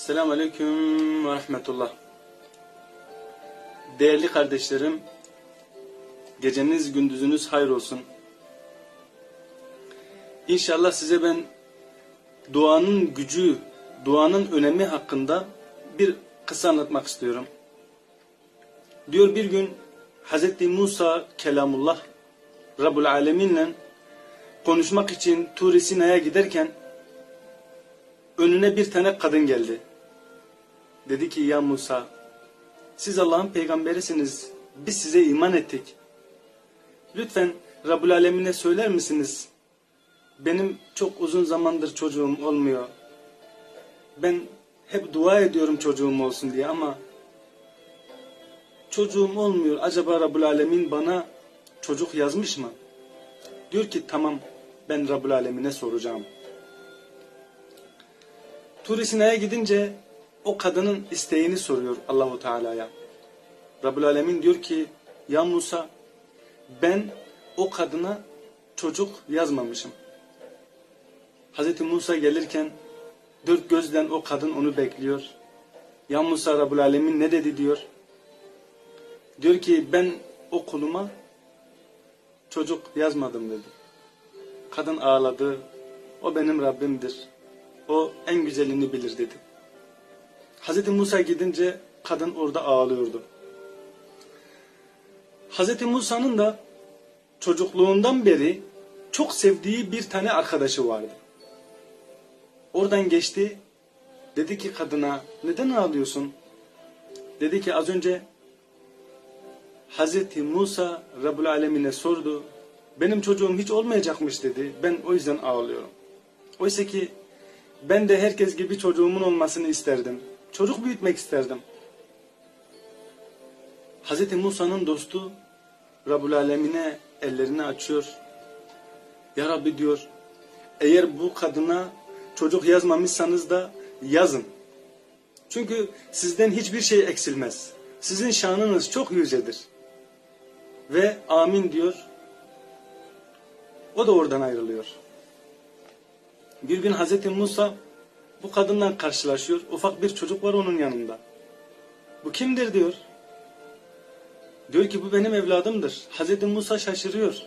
Selamun Aleyküm ve Rahmetullah. Değerli kardeşlerim, geceniz gündüzünüz hayır olsun. İnşallah size ben duanın gücü, duanın önemi hakkında bir kısa anlatmak istiyorum. Diyor bir gün Hz. Musa Kelamullah Rabbul Alemin'le konuşmak için Tur-i Sina'ya giderken önüne bir tane kadın geldi. Dedi ki ya Musa siz Allah'ın peygamberisiniz. Biz size iman ettik. Lütfen Rabbul Alemine söyler misiniz? Benim çok uzun zamandır çocuğum olmuyor. Ben hep dua ediyorum çocuğum olsun diye ama çocuğum olmuyor. Acaba Rabbul Alemin bana çocuk yazmış mı? Diyor ki tamam ben Rabbul Alemine soracağım. Tur Sina'ya gidince o kadının isteğini soruyor Allahu Teala'ya. Rabbul Alemin diyor ki ya Musa ben o kadına çocuk yazmamışım. Hazreti Musa gelirken dört gözle o kadın onu bekliyor. Ya Musa Rabbul Alemin ne dedi diyor. Diyor ki ben o kuluma çocuk yazmadım dedi. Kadın ağladı. O benim Rabbimdir. O en güzelini bilir dedi. Hazreti Musa gidince kadın orada ağlıyordu. Hazreti Musa'nın da çocukluğundan beri çok sevdiği bir tane arkadaşı vardı. Oradan geçti. Dedi ki kadına neden ağlıyorsun? Dedi ki az önce Hazreti Musa Rabbul Alemine sordu. Benim çocuğum hiç olmayacakmış dedi. Ben o yüzden ağlıyorum. Oysa ki ben de herkes gibi çocuğumun olmasını isterdim. Çocuk büyütmek isterdim. Hazreti Musa'nın dostu Rabbul Alemine ellerini açıyor. Ya Rabbi diyor, eğer bu kadına çocuk yazmamışsanız da yazın. Çünkü sizden hiçbir şey eksilmez. Sizin şanınız çok yücedir. Ve amin diyor. O da oradan ayrılıyor. Bir gün Hazreti Musa bu kadınla karşılaşıyor. Ufak bir çocuk var onun yanında. Bu kimdir diyor. Diyor ki bu benim evladımdır. Hazreti Musa şaşırıyor.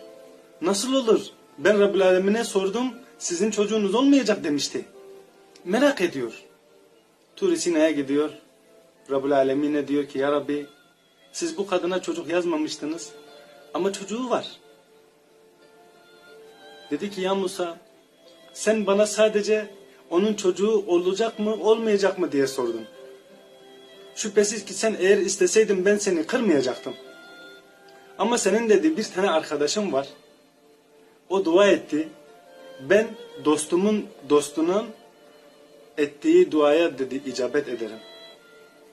Nasıl olur? Ben Rabbül Alemine sordum. Sizin çocuğunuz olmayacak demişti. Merak ediyor. Tur Sina'ya gidiyor. Rabbül Alemine diyor ki ya Rabbi siz bu kadına çocuk yazmamıştınız. Ama çocuğu var. Dedi ki ya Musa sen bana sadece onun çocuğu olacak mı olmayacak mı diye sordun. Şüphesiz ki sen eğer isteseydin ben seni kırmayacaktım. Ama senin dedi bir tane arkadaşım var. O dua etti. Ben dostumun dostunun ettiği duaya dedi icabet ederim.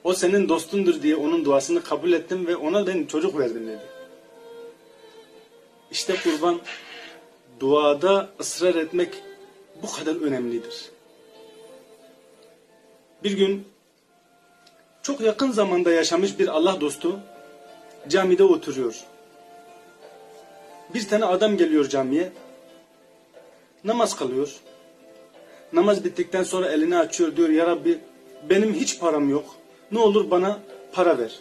O senin dostundur diye onun duasını kabul ettim ve ona ben çocuk verdim dedi. İşte kurban duada ısrar etmek bu kadar önemlidir. Bir gün çok yakın zamanda yaşamış bir Allah dostu camide oturuyor. Bir tane adam geliyor camiye. Namaz kılıyor. Namaz bittikten sonra elini açıyor diyor ya Rabbi benim hiç param yok. Ne olur bana para ver.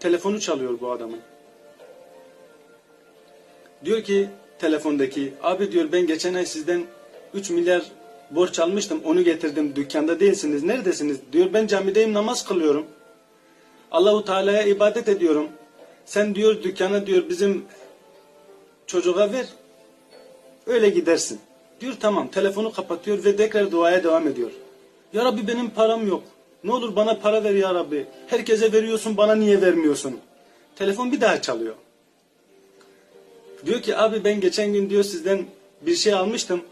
Telefonu çalıyor bu adamın. Diyor ki telefondaki abi diyor ben geçen ay sizden 3 milyar borç almıştım onu getirdim dükkanda değilsiniz neredesiniz? Diyor ben camideyim namaz kılıyorum. Allahu Teala'ya ibadet ediyorum. Sen diyor dükkana diyor bizim çocuğa ver. Öyle gidersin. Diyor tamam telefonu kapatıyor ve tekrar duaya devam ediyor. Ya Rabbi benim param yok. Ne olur bana para ver ya Rabbi. Herkese veriyorsun bana niye vermiyorsun? Telefon bir daha çalıyor. Diyor ki abi ben geçen gün diyor sizden bir şey almıştım.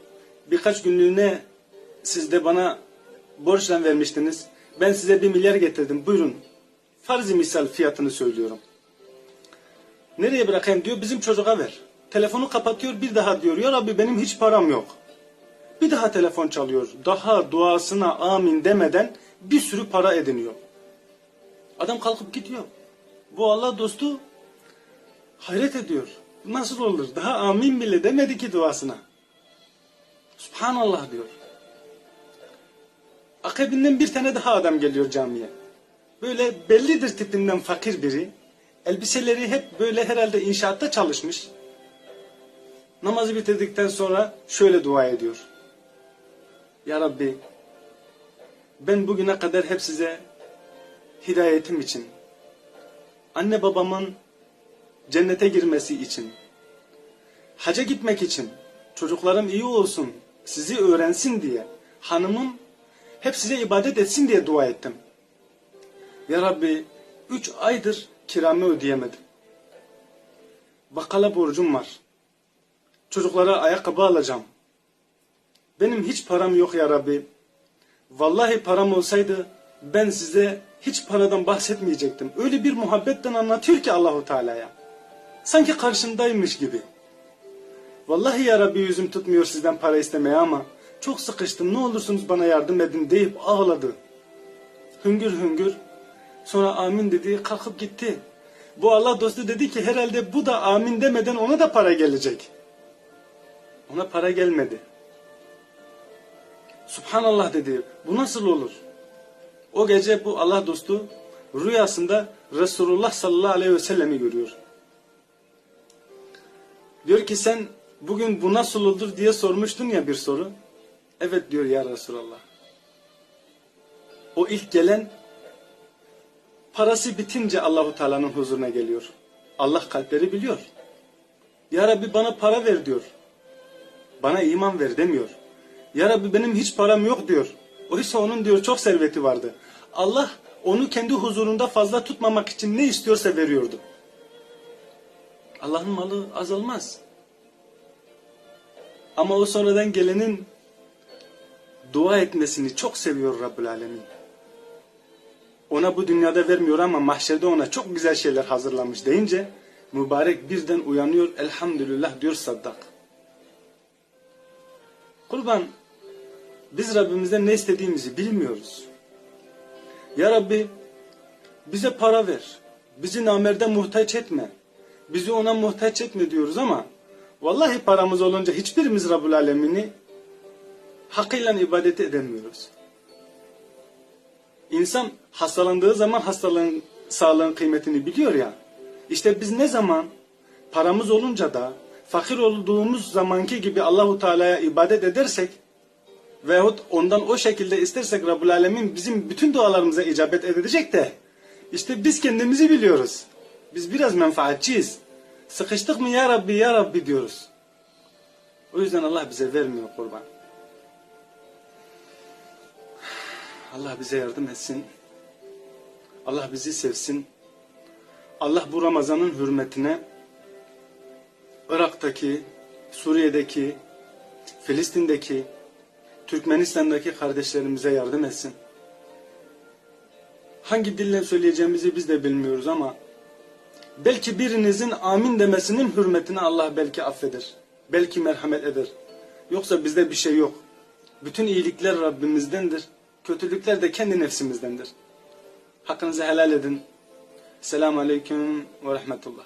Birkaç günlüğüne siz de bana borçla vermiştiniz. Ben size bir milyar getirdim. Buyurun. Farzi misal fiyatını söylüyorum. Nereye bırakayım diyor bizim çocuğa ver. Telefonu kapatıyor bir daha diyor. Ya Rabbi benim hiç param yok. Bir daha telefon çalıyor. Daha duasına amin demeden bir sürü para ediniyor. Adam kalkıp gidiyor. Bu Allah dostu hayret ediyor. Nasıl olur? Daha amin bile demedi ki duasına. Subhanallah diyor. Akabinden bir tane daha adam geliyor camiye. Böyle bellidir tipinden fakir biri. Elbiseleri hep böyle herhalde inşaatta çalışmış. Namazı bitirdikten sonra şöyle dua ediyor. Ya Rabbi ben bugüne kadar hep size hidayetim için, anne babamın cennete girmesi için, haca gitmek için, çocuklarım iyi olsun, sizi öğrensin diye, hanımım hep size ibadet etsin diye dua ettim. Ya Rabbi üç aydır kiramı ödeyemedim. Bakkala borcum var. Çocuklara ayakkabı alacağım. Benim hiç param yok ya Rabbi. Vallahi param olsaydı ben size hiç paradan bahsetmeyecektim. Öyle bir muhabbetten anlatıyor ki Allahu Teala'ya. Sanki karşındaymış gibi. Vallahi ya Rabbi yüzüm tutmuyor sizden para istemeye ama çok sıkıştım ne olursunuz bana yardım edin deyip ağladı. Hüngür hüngür. Sonra amin dedi kalkıp gitti. Bu Allah dostu dedi ki herhalde bu da amin demeden ona da para gelecek. Ona para gelmedi. Subhanallah dedi. Bu nasıl olur? O gece bu Allah dostu rüyasında Resulullah sallallahu aleyhi ve sellemi görüyor. Diyor ki sen bugün bu nasıl olur diye sormuştun ya bir soru. Evet diyor ya Resulallah. O ilk gelen parası bitince Allahu Teala'nın huzuruna geliyor. Allah kalpleri biliyor. Ya Rabbi bana para ver diyor. Bana iman ver demiyor. Ya Rabbi benim hiç param yok diyor. Oysa onun diyor çok serveti vardı. Allah onu kendi huzurunda fazla tutmamak için ne istiyorsa veriyordu. Allah'ın malı azalmaz. Ama o sonradan gelenin dua etmesini çok seviyor Rabbül Alemin. Ona bu dünyada vermiyor ama mahşerde ona çok güzel şeyler hazırlamış deyince mübarek birden uyanıyor elhamdülillah diyor saddak. Kurban biz Rabbimizden ne istediğimizi bilmiyoruz. Ya Rabbi bize para ver. Bizi namerde muhtaç etme. Bizi ona muhtaç etme diyoruz ama vallahi paramız olunca hiçbirimiz Rabbül Alemin'i hakkıyla ibadet edemiyoruz. İnsan hastalandığı zaman hastalığın, sağlığın kıymetini biliyor ya. İşte biz ne zaman paramız olunca da fakir olduğumuz zamanki gibi Allahu Teala'ya ibadet edersek veyahut ondan o şekilde istersek Rabbul Alemin bizim bütün dualarımıza icabet edecek de işte biz kendimizi biliyoruz. Biz biraz menfaatçiyiz. Sıkıştık mı ya Rabbi ya Rabbi diyoruz. O yüzden Allah bize vermiyor kurban. Allah bize yardım etsin. Allah bizi sevsin. Allah bu Ramazan'ın hürmetine Irak'taki, Suriye'deki, Filistin'deki, Türkmenistan'daki kardeşlerimize yardım etsin. Hangi dille söyleyeceğimizi biz de bilmiyoruz ama belki birinizin amin demesinin hürmetine Allah belki affeder. Belki merhamet eder. Yoksa bizde bir şey yok. Bütün iyilikler Rabbimizdendir. Kötülükler de kendi nefsimizdendir. Hakkınızı helal edin. Selamun Aleyküm ve Rahmetullah.